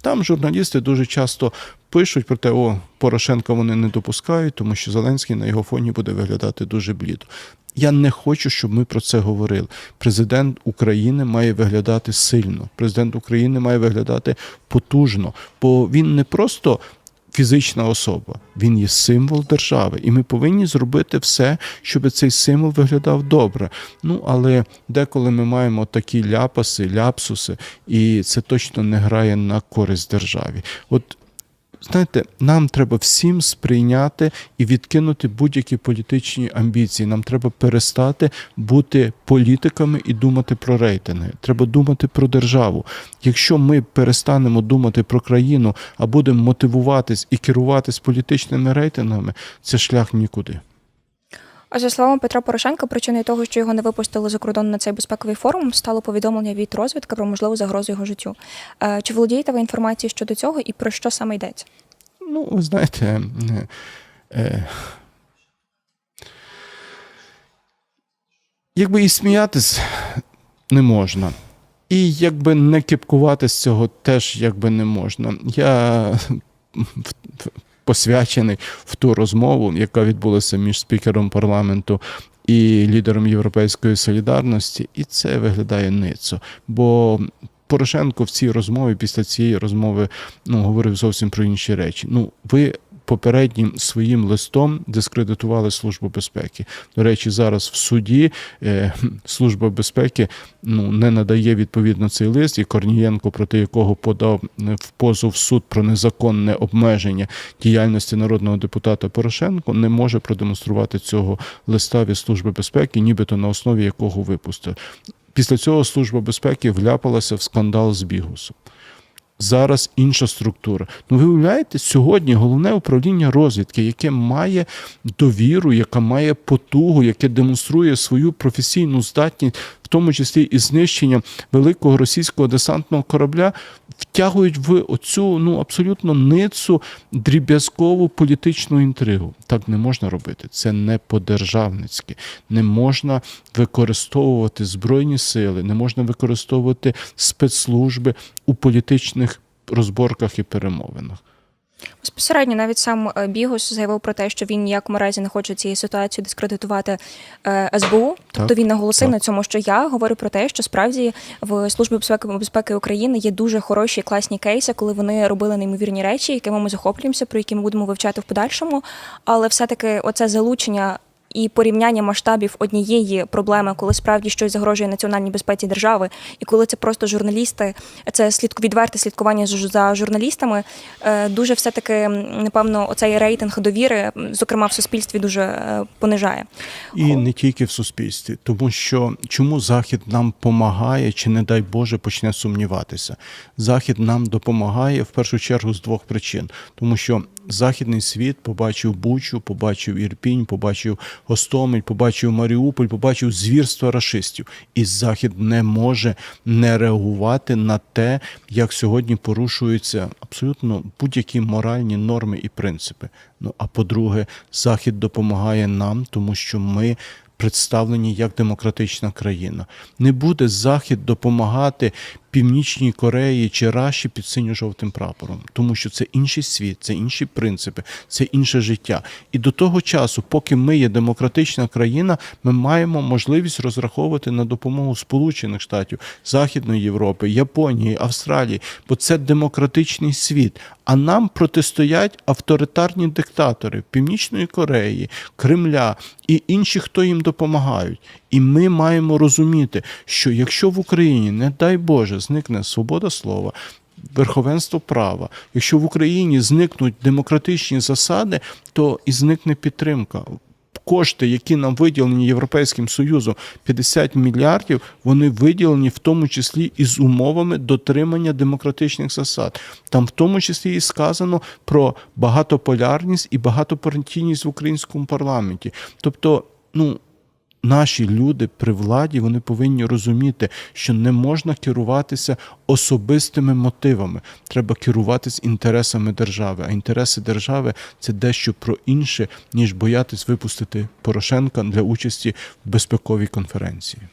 Там журналісти дуже часто пишуть про те, о, Порошенка вони не допускають, тому що Зеленський на його фоні буде виглядати дуже блідо. Я не хочу, щоб ми про це говорили. Президент України має виглядати сильно. Президент України має виглядати потужно, бо він не просто фізична особа, він є символ держави, і ми повинні зробити все, щоб цей символ виглядав добре. Ну але деколи ми маємо такі ляпаси, ляпсуси, і це точно не грає на користь державі. От знаєте, нам треба всім сприйняти і відкинути будь-які політичні амбіції. Нам треба перестати бути політиками і думати про рейтинги. Треба думати про державу. Якщо ми перестанемо думати про країну, а будемо мотивуватись і керуватись політичними рейтингами, це шлях нікуди. А за словами Петра Порошенка, причиною того, що його не випустили за кордон на цей безпековий форум, стало повідомлення від розвідки про можливу загрозу його життю. Е, Чи володієте ви інформацією щодо цього і про що саме йдеться? Ну, ви знаєте, е, е, якби і сміятись не можна. І якби не кипкувати з цього теж якби не можна. Я посвячений в ту розмову, яка відбулася між спікером парламенту і лідером Європейської солідарності, і це виглядає ницо. Бо Порошенко в цій розмові, після цієї розмови, ну, говорив зовсім про інші речі. Ну, ви попереднім своїм листом дискредитували Службу безпеки. До речі, зараз в суді е, Служба безпеки ну, не надає відповідно цей лист, і Корнієнко, проти якого подав е, в позов суд про незаконне обмеження діяльності народного депутата Порошенко, не може продемонструвати цього листа від Служби безпеки, нібито на основі якого випустив. Після цього Служба безпеки вляпалася в скандал з Бігусом. Зараз інша структура. Ну, ви уявляєте, сьогодні головне управління розвідки, яке має довіру, яка має потугу, яке демонструє свою професійну здатність, в тому числі і знищення великого російського десантного корабля, втягують в оцю ну абсолютно ницу дріб'язкову політичну інтригу. Так не можна робити. Це не по-державницьки. Не можна використовувати збройні сили, не можна використовувати спецслужби у політичних розборках і перемовинах. Безпосередньо навіть сам е, Бігус заявив про те, що він ніякому разі не хоче цієї ситуації дискредитувати е, СБУ. Тобто Так, він наголосив так. на цьому, що я говорю про те, що справді в Службі безпеки безпеки України є дуже хороші класні кейси, коли вони робили неймовірні речі, якими ми захоплюємося, про які ми будемо вивчати в подальшому. Але все-таки оце залучення. І порівняння масштабів однієї проблеми, коли справді щось загрожує національній безпеці держави, і коли це просто журналісти, це слідку відверте слідкування за журналістами, е, дуже все таки напевно оцей рейтинг довіри, зокрема в суспільстві, дуже е, понижає. І не тільки в суспільстві, тому що чому Захід нам допомагає, чи не дай Боже почне сумніватися. Захід нам допомагає в першу чергу з двох причин, тому що західний світ побачив Бучу, побачив Ірпінь, побачив Гостомель, побачив Маріуполь, побачив звірства рашистів. І Захід не може не реагувати на те, як сьогодні порушуються абсолютно будь-які моральні норми і принципи. Ну а по-друге, Захід допомагає нам, тому що ми представлені як демократична країна. Не буде Захід допомагати Північній Кореї чи Раші під синьо-жовтим прапором, тому що це інший світ, це інші принципи, це інше життя. І до того часу, поки ми є демократична країна, ми маємо можливість розраховувати на допомогу Сполучених Штатів, Західної Європи, Японії, Австралії, бо це демократичний світ. А нам протистоять авторитарні диктатори Північної Кореї, Кремля і інші, хто їм допомагають. І ми маємо розуміти, що якщо в Україні, не дай Боже, зникне свобода слова, верховенство права, якщо в Україні зникнуть демократичні засади, то і зникне підтримка. Кошти, які нам виділені Європейським Союзом, 50 мільярдів, вони виділені в тому числі і з умовами дотримання демократичних засад. Там в тому числі і сказано про багатополярність і багатопартійність в українському парламенті. Тобто, ну. Наші люди при владі вони повинні розуміти, що не можна керуватися особистими мотивами. Треба керуватися інтересами держави. А інтереси держави це дещо про інше, ніж боятись випустити Порошенка для участі в безпековій конференції.